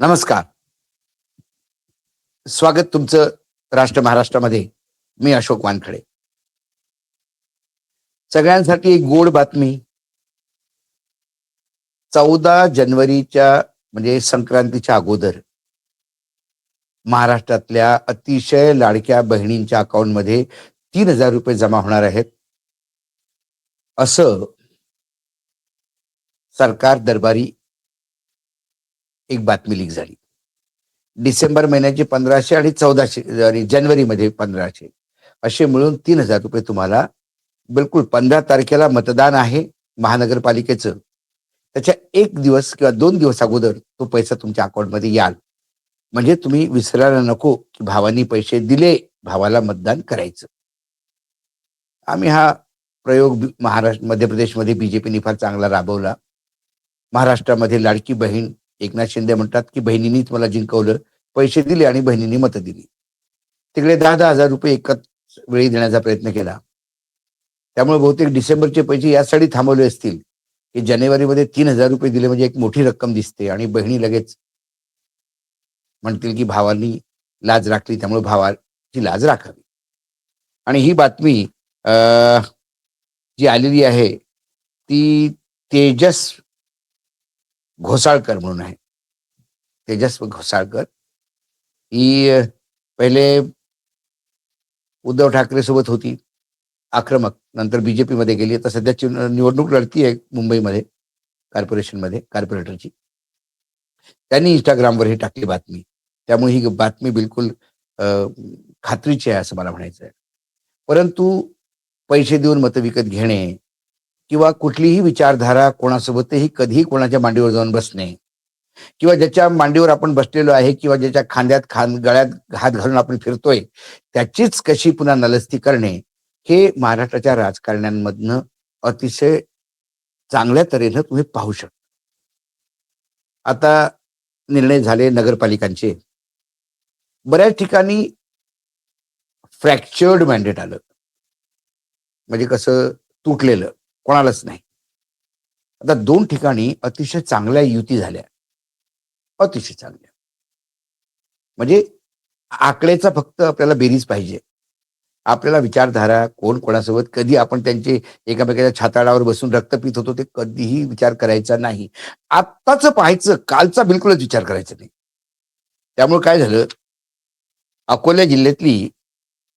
नमस्कार. स्वागत तुमचं राष्ट्र महाराष्ट्रामध्ये. मी अशोक वानखडे. सगळ्यांसाठी एक गोड बातमी. चौदा जानेवारीच्या म्हणजे संक्रांतीच्या अगोदर महाराष्ट्रातल्या अतिशय लाडक्या बहिणींच्या अकाउंटमध्ये तीन हजार रुपये जमा होणार आहेत. असं सरकार दरबारी एक बातमी लीक झाली. डिसेंबर महिन्याचे पंधराशे आणि चौदाशे आणि जानेवारीमध्ये पंधराशे. असे मिळून तीन हजार रुपये तुम्हाला बिलकुल पंधरा तारखेला मतदान आहे महानगरपालिकेचं. त्याच्या एक दिवस किंवा दोन दिवस अगोदर तो पैसा तुमच्या अकाउंटमध्ये याल. म्हणजे तुम्ही विसरायला नको की भावांनी पैसे दिले भावाला मतदान करायचं. आम्ही हा प्रयोग महाराष्ट्र मध्य प्रदेशमध्ये बीजेपीने फार चांगला राबवला. महाराष्ट्रामध्ये लाडकी बहीण एकनाथ शिंदे म्हणतात की बहिणींनीच मला जिंकवलं पैसे दिले आणि बहिणींनी मतं दिली. तिकडे दहा दहा हजार रुपये एकच वेळी देण्याचा प्रयत्न केला. त्यामुळे बहुतेक डिसेंबरचे पैसे यासाठी थांबवले असतील की जानेवारीमध्ये तीन हजार रुपये दिले म्हणजे एक मोठी रक्कम दिसते आणि बहिणी लगेच म्हणतील की भावांनी लाज राखली त्यामुळे भावाची लाज राखावी. आणि ही बातमी अं, जी आलेली आहे ती तेजस घोसाळकर म्हणून आहे. तेजस्व घोसाळकर. ही पहिले उद्धव ठाकरे सोबत होती. आक्रमक. नंतर बीजेपी मध्ये गेली. आता सध्याची निवडणूक लढती आहे मुंबईमध्ये कॉर्पोरेशनमध्ये कॉर्पोरेटरची. त्यांनी इंस्टाग्रामवर ही टाकली बातमी. त्यामुळे ही बातमी बिलकुल खात्रीची आहे असं मला म्हणायचं आहे परंतु पैसे देऊन मतं विकत घेणे किंवा कुठलीही विचारधारा कोणासोबतही कधीही कोणाच्या मांडीवर जाऊन बसणे किंवा ज्याच्या मांडीवर आपण बसलेलो आहे किंवा ज्याच्या खांद्यात खांद गळ्यात हात घालून आपण फिरतोय त्याचीच कशी पुन्हा नलस्ती करणे हे महाराष्ट्राच्या राजकारण्यांमधनं अतिशय चांगल्या तऱ्हेनं तुम्ही पाहू शकता. आता निर्णय झाले नगरपालिकांचे. बऱ्याच ठिकाणी फ्रॅक्चर्ड मॅन्डेट आलं. म्हणजे कसं तुटलेलं कोणालाच नाही. आता दोन ठिकाणी अतिशय चांगल्या युती झाल्या. अतिशय चांगल्या म्हणजे आकड्याचा फक्त आपल्याला बेरीज पाहिजे. आपल्याला विचारधारा कोण कोणासोबत कधी आपण त्यांचे एकामेकाच्या छाताळावर बसून रक्त पित होतो ते कधीही विचार करायचा नाही. आत्ताच पाहायचं कालचा बिलकुलच विचार करायचा नाही. त्यामुळे काय झालं? अकोला जिल्ह्यातली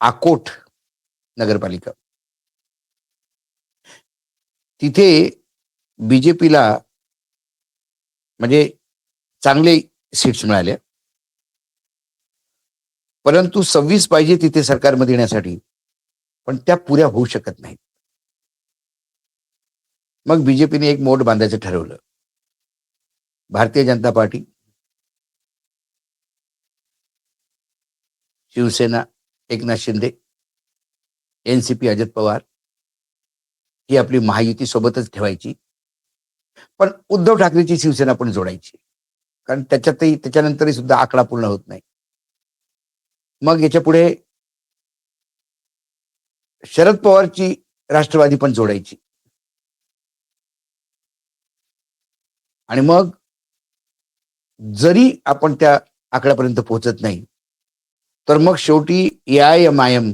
आकोट नगरपालिका. तिथे बीजेपीला म्हणजे चांगले सीट्स मिळाल्या परंतु सव्वीस पाहिजे तिथे सरकारमध्ये येण्यासाठी पण त्या पुऱ्या होऊ शकत नाहीत. मग बीजेपीने एक मोठ बांधायचं ठरवलं. भारतीय जनता पार्टी शिवसेना एकनाथ शिंदे एनसीपी अजित पवार ही आपली महायुती सोबतच ठेवायची. पण उद्धव ठाकरेची शिवसेना पण जोडायची. कारण त्याच्यातही त्याच्यानंतरही सुद्धा आकडा पूर्ण होत नाही. मग याच्यापुढे शरद पवारची राष्ट्रवादी पण जोडायची. आणि मग जरी आपण त्या आकड्यापर्यंत पोहोचत नाही तर मग शेवटी A I M I M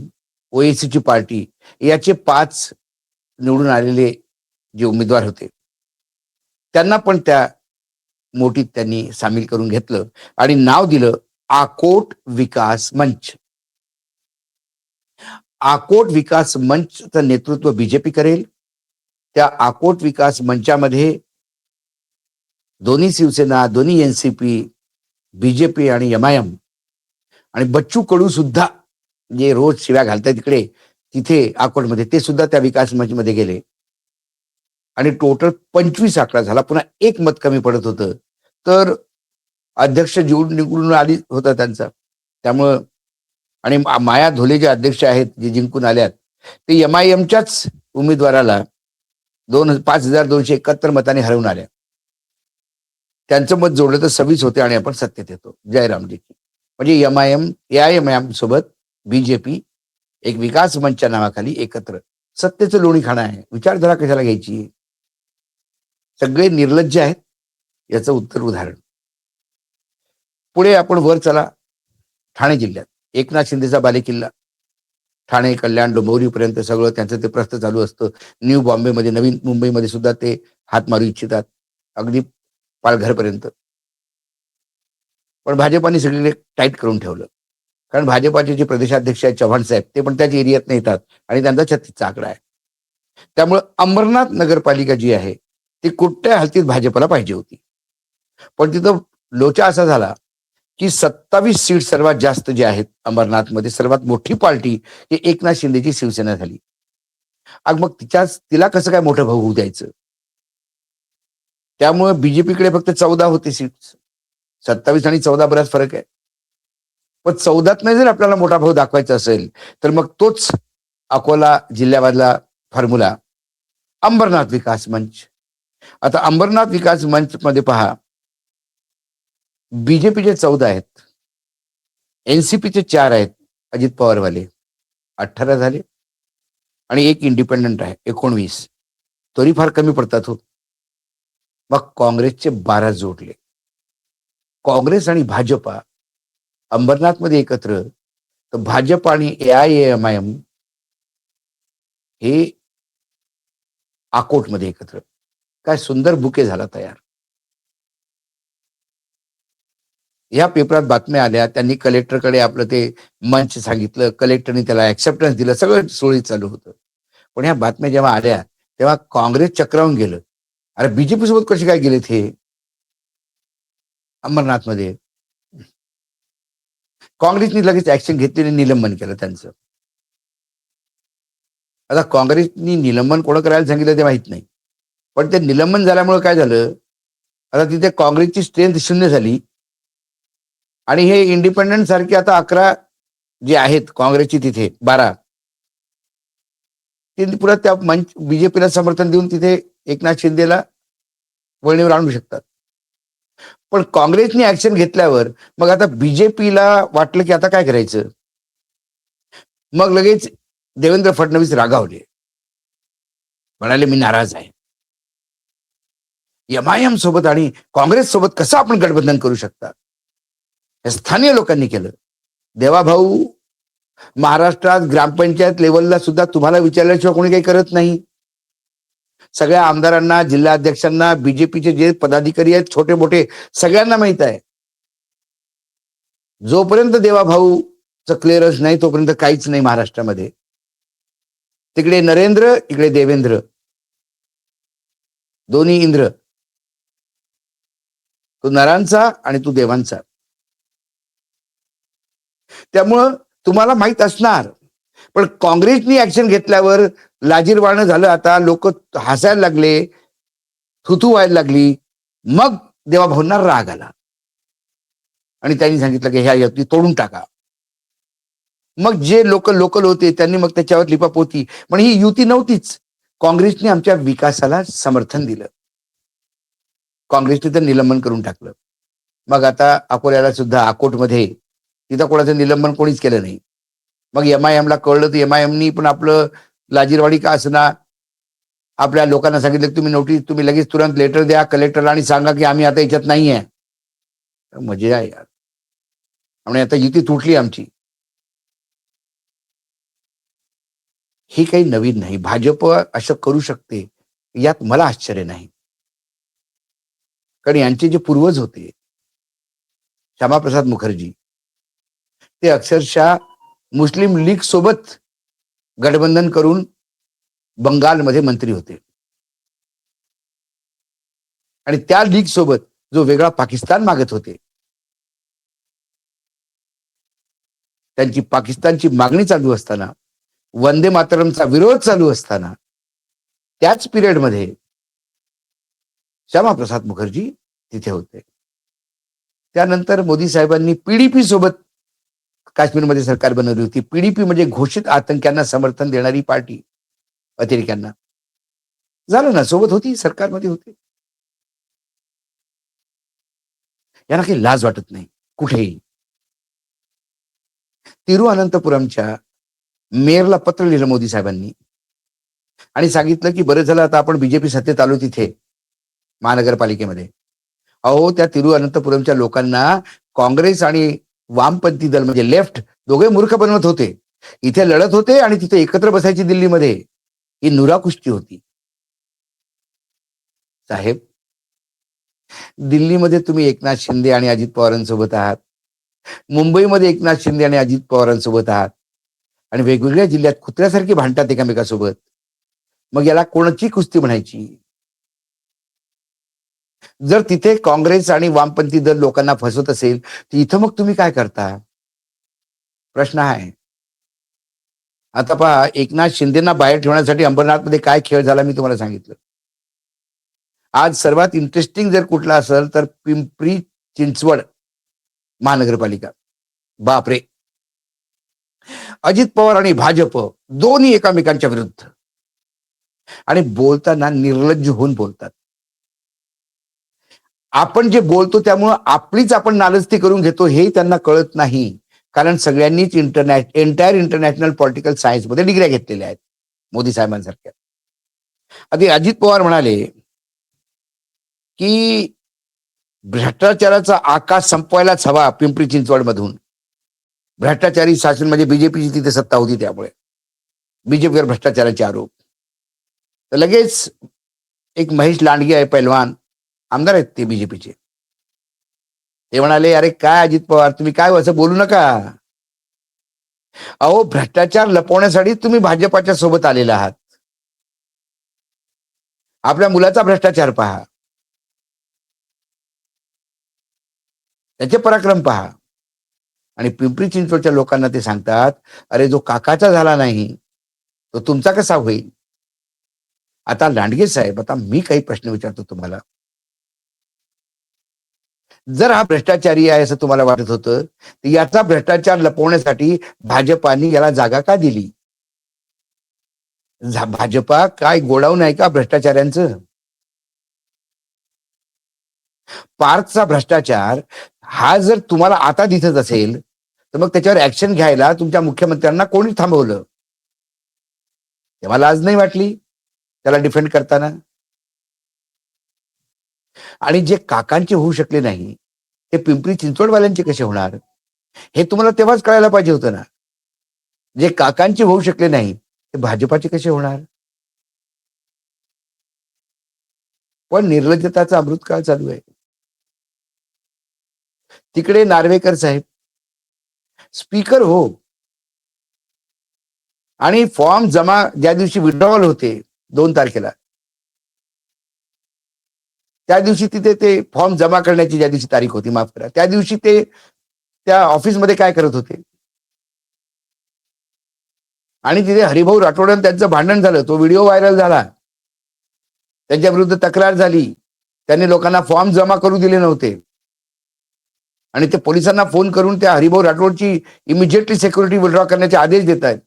ओएसीची party याचे पाच निवडून आलेले जे उमेदवार होते त्यांना पण त्या मोठीत त्यांनी सामील करून घेतलं आणि नाव दिलं आकोट विकास मंच. आकोट विकास मंचचं नेतृत्व बीजेपी करेल. त्या आकोट विकास मंचामध्ये दोन्ही शिवसेना दोन्ही एनसीपी बीजेपी आणि एमआयएम आणि बच्चू कडू सुद्धा जे रोज शिव्या घालतात तिकडे तिथे आकोटमध्ये ते सुद्धा त्या विकास मंचमध्ये गेले. आणि टोटल पंचवीस आकडा झाला. पुन्हा एक मत कमी पडत होतं. तर अध्यक्ष जीवन निवडून आली होता त्यांचा. त्यामुळं आणि माया धोले जे अध्यक्ष आहेत जे जिंकून आल्यात ते एम आय एमच्याच उमेदवाराला दोन पाच हजार दोनशे एकाहत्तर मताने हरवून आल्या. त्यांचं मत जोडलं तर सव्वीस होते आणि आपण सत्तेत येतो. जयरामजी म्हणजे M I M A I M M सोबत बीजेपी एक विकास मंचच्या नावाखाली एकत्र. सत्तेचं लोणी खाणं आहे. विचारधारा कशाला घ्यायची? सगळे निर्लज्ज आहेत. याचं उत्तर उदाहरण. पुढे आपण वर चला. ठाणे जिल्ह्यात. एकनाथ शिंदेचा बालेकिल्ला ठाणे कल्याण डोंबिवलीपर्यंत सगळं त्यांचं ते प्रस्थ चालू असतं. न्यू बॉम्बेमध्ये नवीन मुंबईमध्ये सुद्धा ते हात मारू इच्छितात. अगदी पालघरपर्यंत. पण भाजपाने सगळीकडे टाईट करून ठेवलं. कारण भाजपाचे जे प्रदेशाध्यक्ष आहेत चव्हाण साहेब ते पण त्याच एरियात येतात आणि त्यांचा छत्तीसचा आकडा आहे. त्यामुळं अंबरनाथ नगरपालिका जी आहे ती कुठल्या हालतीत भाजपला पाहिजे होती? पण तिथं लोचा असा झाला की सत्तावीस सीट सर्वात जास्त जे आहेत अंबरनाथमध्ये सर्वात मोठी पार्टी ही एकनाथ शिंदेची शिवसेना झाली. अग मग तिच्या तिला कसं काय मोठं भाऊ होऊ द्यायचं? त्यामुळे बीजेपीकडे फक्त चौदा होते सीट सत्तावीस आणि चौदा बराच फरक आहे. पण चौदात नाही जर आपल्याला मोठा भाऊ दाखवायचा असेल तर मग तोच अकोला जिल्ह्यामधला फॉर्म्युला अंबरनाथ विकास मंच. आता अंबरनाथ विकास मंच मध्ये पहा बीजेपीचे चौदा आहेत एनसीपीचे चार आहेत अजित पवारवाले. अठरा झाले. आणि एक इंडिपेंडंट आहे एकोणवीस. तरी फार कमी पडतात हो. मग काँग्रेसचे बारा जोडले. काँग्रेस आणि भाजपा अंबरनाथमध्ये एकत्र तर भाजप आणि A I M I M हे आकोटमध्ये एकत्र. काय सुंदर बुके झाला तयार. या पेपरात बातम्या आल्या त्यांनी कलेक्टरकडे आपलं ते मंच सांगितलं कलेक्टरने त्याला ऍक्सेप्टन्स दिलं सगळं सोळी चालू होतं. पण ह्या बातम्या जेव्हा आल्या तेव्हा काँग्रेस चक्रावून गेलं. अरे बीजेपी सोबत कसे काय गेलेत हे? अंबरनाथमध्ये. काँग्रेसने लगेच ऍक्शन घेतली आणि निलंबन केलं त्यांचं. आता काँग्रेसनी निलंबन कोण करायला सांगितलं ते माहीत नाही. पण ते निलंबन झाल्यामुळे काय झालं? आता तिथे काँग्रेसची स्ट्रेंथ शून्य झाली. आणि हे इंडिपेंडंट सारखे आता अकरा जे आहेत काँग्रेसची तिथे बारा. ते पुन्हा त्या मंच बीजेपीला समर्थन देऊन तिथे एकनाथ शिंदेला वळणीवर आणू शकतात. पण काँग्रेसने ऍक्शन घेतल्यावर मग आता बीजेपीला वाटलं की आता काय करायचं? मग लगेच देवेंद्र फडणवीस रागावले. म्हणाले मी नाराज आहे. एमआयएम सोबत आणि काँग्रेस सोबत कसं आपण गठबंधन करू शकता? हे स्थानीय लोकांनी केलं. देवाभाऊ महाराष्ट्रात ग्रामपंचायत लेवलला सुद्धा तुम्हाला विचारल्याशिवाय कोणी काही करत नाही. सगळ्या आमदारांना जिल्हाध्यक्षांना बीजेपीचे जे पदाधिकारी आहेत छोटे मोठे सगळ्यांना माहीत आहे. जोपर्यंत देवाभाऊचं क्लिअरन्स नाही तोपर्यंत काहीच नाही महाराष्ट्रामध्ये. तिकडे नरेंद्र इकडे देवेंद्र. दोन्ही इंद्र. तो नरांचा आणि तू देवांचा. त्यामुळं तुम्हाला माहीत असणार. पण काँग्रेसनी ऍक्शन घेतल्यावर लाजीरवाणं झालं आता लोक हसायला लागले थुथू व्हायला लागली मग देवाभाऊंना राग आला. आणि त्यांनी सांगितलं की ह्या युती तोडून टाका. मग जे लोक लोकल होते त्यांनी मग त्याच्यावर लिपापोती पण ही युती नव्हतीच. काँग्रेसने आमच्या विकासाला समर्थन दिलं. काँग्रेसने तर निलंबन करून टाकलं. मग आता अकोल्याला सुद्धा अकोटमध्ये तिथं कोणाचं निलंबन कोणीच केलं नाही. मग एम आय एमला कळलं तर एम आय एमनी पण आपलं लाजीरवाडी का असणार आपल्या लोकांना सांगितलं की तुम्ही नोटीस तुम्ही लगेच तुरंत लेटर द्या कलेक्टरला आणि सांगा की आम्ही आता याच्यात नाही आहे मजा आहे यार. आणि आता युती तुटली आमची. हे काही नवीन नाही. भाजप असं करू शकते यात मला आश्चर्य नाही. कारण यांचे जे पूर्वज होते श्यामाप्रसाद मुखर्जी ते अक्षरशः मुस्लिम लीग सोबत गठबंधन करून बंगालमध्ये मंत्री होते. आणि त्या लीग सोबत जो वेगळा पाकिस्तान मागत होते त्यांची पाकिस्तानची मागणी चालू असताना वंदे मातरमचा विरोध चालू असताना त्याच पिरियडमध्ये श्यामाप्रसाद मुखर्जी तिथे होते. त्यानंतर मोदी साहेबांनी पीडीपी सोबत काश्मीरमध्ये सरकार बनवली होती. पीडीपी म्हणजे घोषित आतंक्यांना समर्थन देणारी पार्टी अतिरेक्यांना. झालं ना सोबत होती सरकारमध्ये होती. यांना काही लाज वाटत नाही कुठेही. तिरुअनंतपुरमच्या मेयरला पत्र लिहिलं मोदी साहेबांनी. आणि सांगितलं की बरं झालं आता आपण बीजेपी सत्तेत आलो तिथे महानगरपालिकेमध्ये. अहो त्या तिरुअनंतपुरमच्या लोकांना काँग्रेस आणि वामपंथी दल म्हणजे लेफ्ट दोघे मूर्ख बनवत होते. इथे लढत होते आणि तिथे एकत्र बसायची दिल्लीमध्ये. ही नुराकुष्टी होती. साहेब दिल्लीमध्ये तुम्ही एकनाथ शिंदे आणि अजित पवारांसोबत आहात. मुंबईमध्ये एकनाथ शिंदे आणि अजित पवारांसोबत आहात. आणि वेगवेगळ्या जिल्ह्यात कुत्र्यासारखी भांडतात एकामेकासोबत. मग याला कोणाची कुस्ती म्हणायची? जर तिथे काँग्रेस आणि वामपंथी दल लोकांना फसवत असेल तर इथं मग तुम्ही काय करता? प्रश्न आहे. आता पहा एकनाथ शिंदेना बाहेर ठेवण्यासाठी अंबरनाथमध्ये काय खेळ झाला मी तुम्हाला सांगितलं. आज सर्वात इंटरेस्टिंग जर कुठला असेल तर पिंपरी चिंचवड महानगरपालिका. बापरे! अजित पवार आणि भाजप दोन्ही एकामेकांच्या विरुद्ध. आणि बोलताना निर्लज्ज होऊन बोलतात. आपण जे बोलतो त्यामुळं आपलीच आपण नालस्ती करून घेतो हे त्यांना कळत नाही. कारण सगळ्यांनीच इंटरनॅश एंटायर इंटरनॅशनल पॉलिटिकल सायन्समध्ये डिग्र्या घेतलेल्या आहेत मोदी साहेबांसारख्या. आधी अजित पवार म्हणाले की भ्रष्टाचाराचा आकाश संपवायलाच हवा पिंपरी चिंचवड मधून भ्रष्टाचारी शासन म्हणजे बीजेपीची तिथे सत्ता होती त्यामुळे. बीजेपीवर भ्रष्टाचाराचे आरोप. तर लगेच एक महेश लांडगे आहे पैलवान. आमदार आहेत ते बीजेपीचे ते म्हणाले अरे काय अजित पवार तुम्ही काय असं बोलू नका. अहो भ्रष्टाचार लपवण्यासाठी तुम्ही भाजपाच्या सोबत आलेला आहात. आपल्या मुलाचा भ्रष्टाचार पहा. त्याचे पराक्रम पहा. आणि पिंपरी चिंचवडच्या लोकांना ते सांगतात अरे जो काकाचा झाला नाही तो तुमचा कसा होईल? आता लांडगे साहेब आता मी काही प्रश्न विचारतो तुम्हाला. जर हा भ्रष्टाचारी आहे असं तुम्हाला वाटत होतं तर याचा भ्रष्टाचार लपवण्यासाठी भाजपाने याला जागा का दिली? भाजपा काय गोडाऊन आहे का भ्रष्टाचाऱ्यांचं? पार्कचा भ्रष्टाचार हा जर तुम्हाला आता दिसत असेल तर मग त्याच्यावर ऍक्शन घ्यायला तुमच्या मुख्यमंत्र्यांना कोणी थांबवलं? तेव्हा लाज नाही वाटली त्याला डिफेंड करताना? आणि जे काकांचे होऊ शकले नाही ते पिंपरी चिंचवडवाल्यांचे कसे होणार? हे तुम्हाला तेव्हाच कळायला पाहिजे होतं ना. जे काकांचे होऊ शकले नाही ते भाजपाचे कसे होणार? पण निर्लज्जताचा अमृतकाळ चालू आहे. तिकडे नार्वेकर साहेब स्पीकर हो. आणि फॉर्म जमा ज्या दिवशी विड्रॉवल होते दोन तारखेला. त्या दिवशी तिथे ते फॉर्म जमा करण्याची ज्या दिवशी तारीख होती माफ करा. त्या दिवशी ते त्या ऑफिसमध्ये काय करत होते? आणि तिथे हरिभाऊ राठोडन त्यांचं भांडण झालं. तो व्हिडिओ व्हायरल झाला. त्यांच्या विरुद्ध तक्रार झाली. त्यांनी लोकांना फॉर्म जमा करू दिले नव्हते. आणि ते पोलिसांना फोन करून त्या हरिभाऊ राठोडची इमिजिएटली सिक्युरिटी विड्रॉ करण्याचे आदेश देत आहेत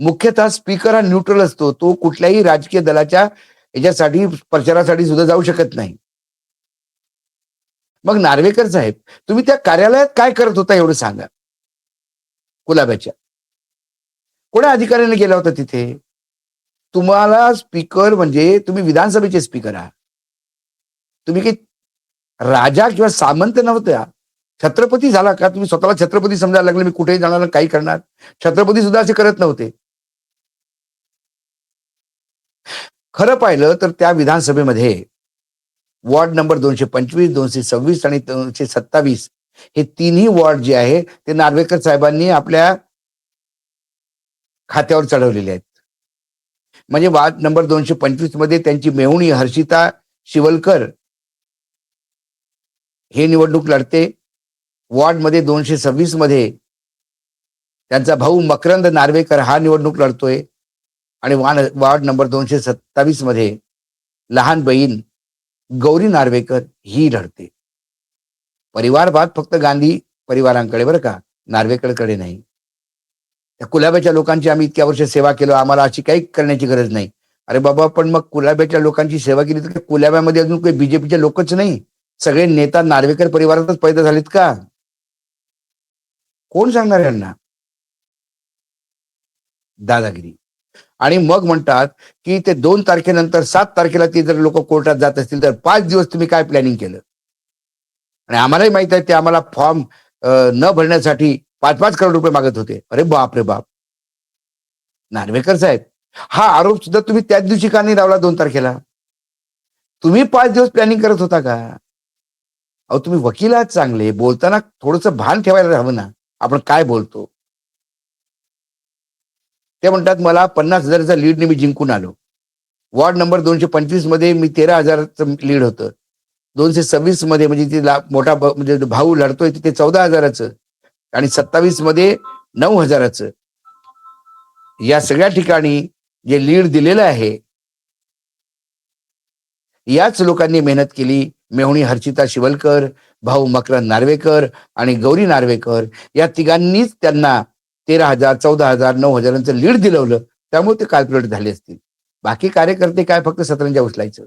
मुख्यतः स्पीकर हा न्यूट्रल असतो. तो कुठल्याही राजकीय दलाच्या याच्यासाठी प्रचारासाठी सुद्धा जाऊ शकत नाही. मग नार्वेकर साहेब तुम्ही त्या कार्यालयात काय करत होता एवढं सांगा? कुलाब्याच्या. कोणा अधिकाऱ्याने गेला होता तिथे? तुम्हाला स्पीकर म्हणजे तुम्ही विधानसभेचे स्पीकर आहात. तुम्ही काही राजा किंवा सामंत नव्हत्या? छत्रपती झाला का? तुम्ही स्वतःला छत्रपती समजायला लागले मी कुठेही जाणार काही करणार? छत्रपती सुद्धा असे करत नव्हते. खरं पाहिलं तर त्या विधानसभेमध्ये वॉर्ड नंबर दोनशे पंचवीस दोनशे सव्वीस आणि दोनशे सत्तावीस हे तिन्ही वॉर्ड जे आहे ते नार्वेकर साहेबांनी आपल्या खात्यावर चढवलेले आहेत. म्हणजे वार्ड नंबर दोनशे पंचवीसमध्ये त्यांची मेहुणी हर्षिता शिवलकर हे निवडणूक लढते. वॉर्डमध्ये दोनशे सव्वीसमध्ये त्यांचा भाऊ मकरंद नार्वेकर हा निवडणूक लढतोय. आणि वान वार्ड नंबर दोनशे सत्तावीसमध्ये लहान बहीण गौरी नार्वेकर ही लढते परिवारवाद फक्त गांधी परिवारांकडे बरं का नार्वेकरकडे नाही. त्या कुलाब्याच्या लोकांची आम्ही इतक्या वर्ष सेवा केलो आम्हाला अशी काही करण्याची गरज नाही. अरे बाबा पण मग कुलाब्याच्या लोकांची सेवा केली तर कुलाब्यामध्ये अजून काही बीजेपीचे लोकच नाही? सगळे नेता नार्वेकर परिवारातच पैदा झालेत का? कोण सांगणार यांना? दादागिरी. आणि मग म्हणतात की ते दोन तारखेनंतर सात तारखेला ती जर लोक कोर्टात जात असतील तर पाच दिवस तुम्ही काय प्लॅनिंग केलं? आणि आम्हालाही माहीत आहे ते आम्हाला फॉर्म न भरण्यासाठी पाच पाच करोड रुपये मागत होते. अरे बाप रे बाप. नार्वेकर साहेब हा आरोप सुद्धा तुम्ही त्याच दिवशी का नाही लावला दोन तारखेला? तुम्ही पाच दिवस प्लॅनिंग करत होता का? अहो तुम्ही वकील आहात चांगले बोलताना थोडस भान ठेवायला हवं ना. आपण काय बोलतो? ते म्हणतात मला पन्नास हजाराचा लीडने मी जिंकून आलो. वॉर्ड नंबर दोनशे पंचवीसमध्ये मी तेरा हजाराचं लीड होतं. दोनशे सव्वीसमध्ये म्हणजे ती मोठा म्हणजे भाऊ लढतोय तिथे चौदा हजाराचं आणि सत्तावीसमध्ये नऊ हजाराचं. या सगळ्या ठिकाणी जे लीड दिलेलं आहे याच लोकांनी मेहनत केली. मेहुणी हर्षिता शिवलकर भाऊ मकरंद नार्वेकर आणि गौरी नार्वेकर या तिघांनीच त्यांना तेरा हजार चौदा हजार नऊ हजारांचं लीड दिलवलं. त्यामुळे ते कॅल्क्युलेट झाले असतील. बाकी कार्यकर्ते काय फक्त सतरंजा उचलायचं?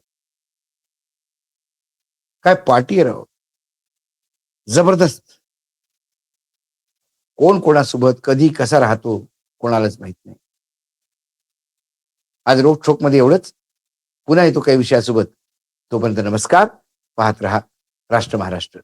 काय पार्टी राव? जबरदस्त. कोण कोणासोबत कधी कसा राहतो कोणालाच माहीत नाही. आज रोखमध्ये एवढंच. पुन्हा येतो काही विषयासोबत. तोपर्यंत नमस्कार. पाहत रहा राष्ट्र महाराष्ट्र.